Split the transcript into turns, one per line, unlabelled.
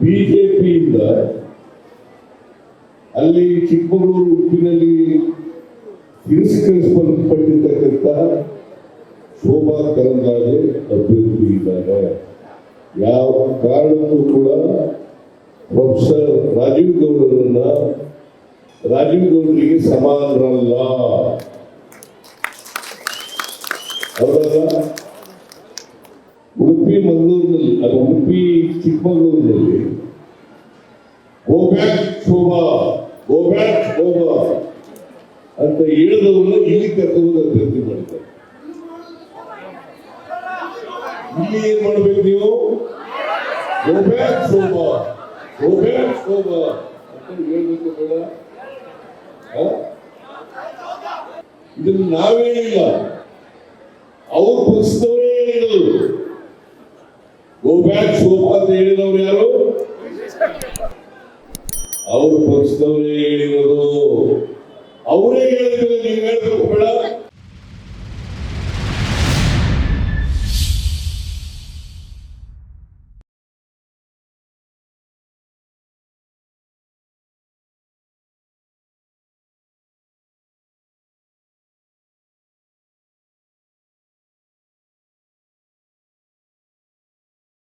ಬಿಜೆಪಿಯಿಂದ ಅಲ್ಲಿ ಚಿಕ್ಕಮಗಳೂರು ಉಪ್ಪಿನಲ್ಲಿ ತಿರಸ್ಕರಿಸಲ್ಪಟ್ಟಿರ್ತಕ್ಕಂತಹ ಶೋಭಾ ಕರಂದ್ಲಾಜೆ ಅಭ್ಯರ್ಥಿ ಇದ್ದಾರೆ ಯಾವ ಕಾರಣಕ್ಕೂ ಕೂಡ ಪ್ರೊಫೆಸರ್ ರಾಜೀವ್ ಗೌಡರನ್ನ ರಾಜೀವ್ ಗೌಡರಿಗೆ ಸಮಾನರಲ್ಲ. ಅವರಲ್ಲ ಉಡುಪಿ ಮಂಗಳೂರಿನಲ್ಲಿ, ಅದು ಉಡುಪಿ ಚಿಕ್ಕಮಗಳೂರಿನಲ್ಲಿ. Go back Shobha. Go back Shobha. ಅಂತ ಹೇಳಿದವನ್ನ ಇಲ್ಲಿ ಕರ್ಕೊಂಡು ಅಭ್ಯರ್ಥಿ ಮಾಡಿದ್ದಾರೆ ಇಲ್ಲಿ ಏನ್ ಮಾಡ್ಬೇಕು ನೀವು? Go back Shobha. Go back Shobha. ಅಂತ ಹೇಳ್ಬೇಕು ಬೇಡ? ಇದನ್ನು ನಾವೇ ಇಲ್ಲ ಅವ್ರ ಪಕ್ಷದವರೇ ಗೋ ಬ್ಯಾಕ್ ಸೋಪ್ ಅಂತ ಹೇಳಿದವ್ರು ಯಾರು? ಅವ್ರ ಪಕ್ಷದವರೇ ಹೇಳಿರೋದು. ಅವರೇ ಹೇಳಿದ್ರೆ ನೀವು ಹೇಳ್ಬೇಕು ಬೇಡ.